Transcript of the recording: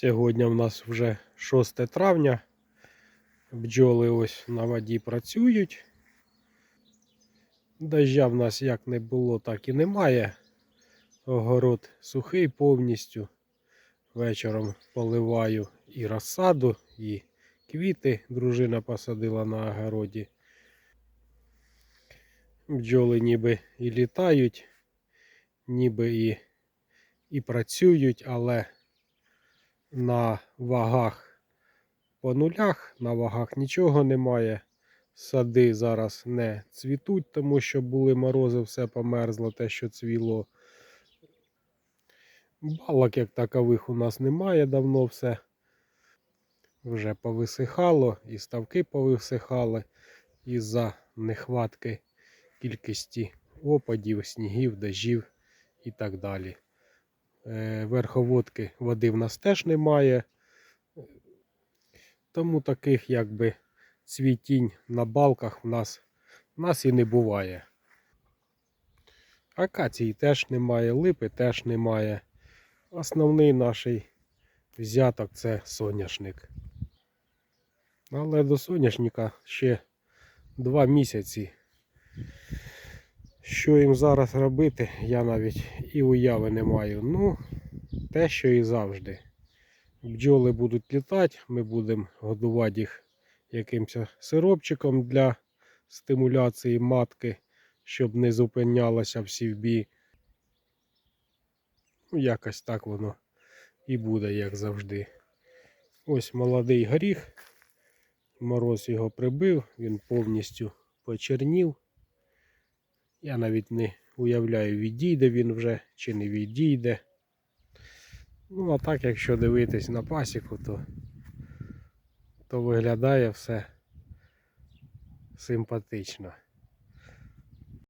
Сьогодні в нас вже 6 травня. Бджоли ось на воді працюють. Дождя в нас як не було, так і немає. Огород сухий повністю. Вечором поливаю і розсаду, і квіти дружина посадила на огороді. Бджоли ніби і літають, ніби і, і працюють, але на вагах по нулях, на вагах нічого немає. Сади зараз не цвітуть, тому що були морози, все померзло, те, що цвіло. Балок як такових у нас немає давно все. Вже повисихало, і ставки повисихали із-за нехватки кількості опадів, снігів, дождів і так далі. Е, Верховодки води в нас теж немає. Тому таких якби цвітінь на балках в нас, в нас і не буває. Акації теж немає, липи теж немає. Основний наш взяток це соняшник. Але до соняшника ще два місяці. Що їм зараз робити, я навіть і уяви не маю. Ну, те, що і завжди. Бджоли будуть літати, ми будемо годувати їх якимось сиропчиком для стимуляції матки, щоб не зупинялася в сівбі. Ну, якось так воно і буде, як завжди. Ось молодий горіх. Мороз його прибив, він повністю почернів. Я навіть не уявляю, відійде він вже чи не відійде. Ну, а так, якщо дивитись на пасіку, то, то виглядає все симпатично.